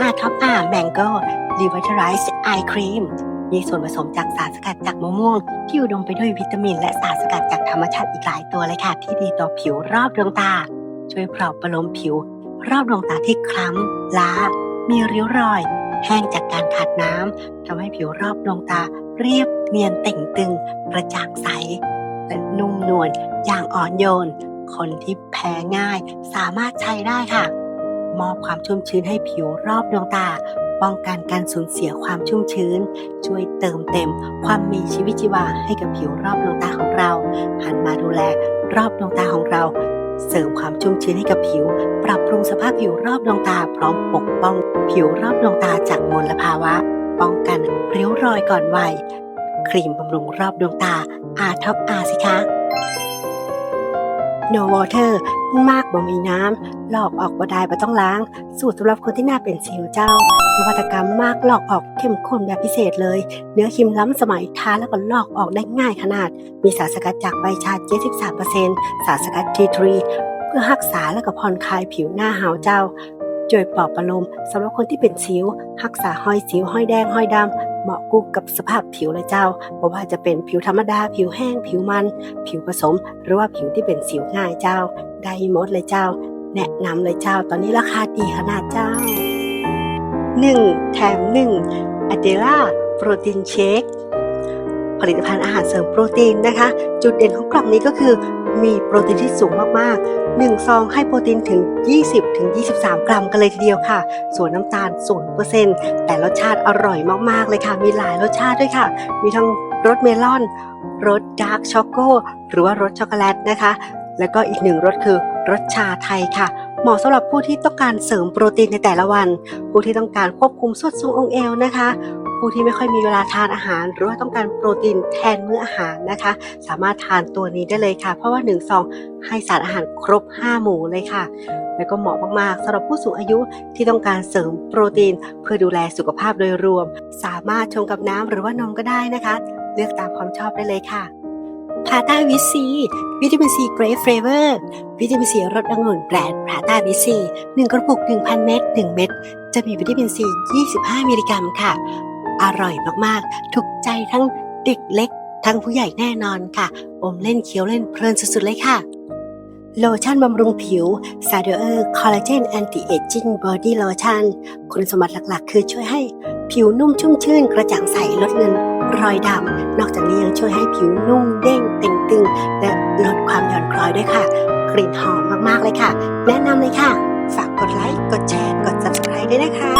อาท็อปอาแมงโก้รีวิทไรซ์ไอครีมมีส่วนผสมจากสารสกัดจากมะม่วง ที่อุดมไปด้วยวิตามิน และสารสกัดจากธรรมชาติอีกหลายตัวเลยค่ะ ที่ดีต่อผิวรอบดวงตา ช่วยปลอบประโลมผิว รอบดวงตาที่คล้ำล้า มีริ้วรอย แห้งจากการขาดน้ำทำให้ผิวรอบดวงตา เรียบเนียนเต่งตึง กระจ่างใสและนุ่มนวลอย่างอ่อนโยน คนที่แพ้ง่ายสามารถใช้ได้ค่ะ มอบความชุ่มชื้นให้ผิวรอบดวงตา ป้องกันการสูญเสียความชุ่มชื้น ช่วยเติมเต็ม ความมีชีวิตชีวาให้กับผิวรอบดวงตาของเรา หันมาดูแลรอบดวงตาของเรา เสริมความชุ่มชื้นให้กับผิว ปรับปรุงสภาพผิวรอบดวงตา พร้อมปกป้อง ผิวรอบดวงตาจากมลภาวะ ป้องกันริ้วรอยก่อนวัย ครีมบำรุงรอบดวงตาอาท็อปอาสิคะ No Water มากบ่มีน้ำหลอกออกบ่ได้บ่ต้องล้าง สูตรสำหรับคนที่หน้าเป็นสิวเจ้านวัตกรรมมากหลอกออกเข้มข้นแบบพิเศษเลย เนื้อครีมล้ำสมัยทาแล้วก็ลอกออกได้ง่ายขนาด มีสารสกัดจากใบชา 73%สารสกัด T3 เพื่อรักษาและก็ผ่อนคลายผิวหน้าหาวเจ้าช่วยปลอบประโลมสำหรับคนที่เป็นสิวรักษาห้อยสิวห้อยแดงห้อยดำเหมาะกู้กับสภาพผิวเลยเจ้าเพราะว่าจะเป็นผิวธรรมดา ผิวแห้ง ผิวมัน ผิวผสม หรือว่าผิวที่เป็นสิวง่ายเจ้า ได้หมดเลยเจ้า แนะนำเลยเจ้า ตอนนี้ราคาดีขนาดเจ้า 1 แถม1 a d e l a โปรตีนเชคผลิตภัณฑ์อาหารเสริมโปรตีนนะคะ จุดเด่นของกล่องนี้ก็คือมีโปรตีนที่สูงมากๆ1ซองให้โปรตีนถึง 20-23 กรัมกันเลยทีเดียวค่ะ ส่วนน้ำตาล 0%แต่รสชาติอร่อยมากๆเลยค่ะ มีหลายรสชาติด้วยค่ะ มีทั้งรสเมลอน รสดาร์กช็อกโกหรือว่ารสช็อกโกแลตนะคะ แล้วก็อีกหนึ่งรสคือรสชาไทยค่ะ เหมาะสำหรับผู้ที่ต้องการเสริมโปรตีนในแต่ละวัน ผู้ที่ต้องการควบคุมสวดทรงองค์เอวนะคะ ผู้ที่ไม่ค่อยมีเวลาทานอาหาร หรือว่าต้องการโปรตีนแทนมื้ออาหารนะคะ สามารถทานตัวนี้ได้เลยค่ะ เพราะว่า1ซองให้สารอาหารครบ 5 หมู่เลยค่ะแล้วก็เหมาะมากๆสำหรับผู้สูงอายุที่ต้องการเสริมโปรตีน เพื่อดูแลสุขภาพโดยรวม สามารถชงกับน้ำหรือว่านมก็ได้นะคะ เลือกตามความชอบได้เลยค่ะ พาต้าวิซีวิตามินซีเกรฟเฟเวอร์วิตามินซีรสองุ่นแบรนด์พาต้าวิซี1กระปุก 1,000 เม็ด1เม็ดจะมีวิตามินซี 25 มิลลิกรัมค่ะ อร่อยมากๆ ถูกใจทั้งเด็กเล็ก ทั้งผู้ใหญ่แน่นอนค่ะ อมเล่นเคี้ยวเล่นเพลินสุดๆเลยค่ะ โลชั่นบำรุงผิว s a d o e r Collagen Anti Aging Body Lotion คุณสมบัติหลักๆ คือช่วยให้ ผิวนุ่มชุ่มชื่นกระจ่างใสลดเลือนรอยดำ นอกจากนี้ยังช่วยให้ผิวนุ่มเด้งเต่งตึง และลดความหย่อนคล้อยด้วยค่ะ กลิ่นหอมมากๆเลยค่ะ แนะนำเลยค่ะ ฝากกดไลค์ กดแชร์ กด subscribe ด้วยนะคะ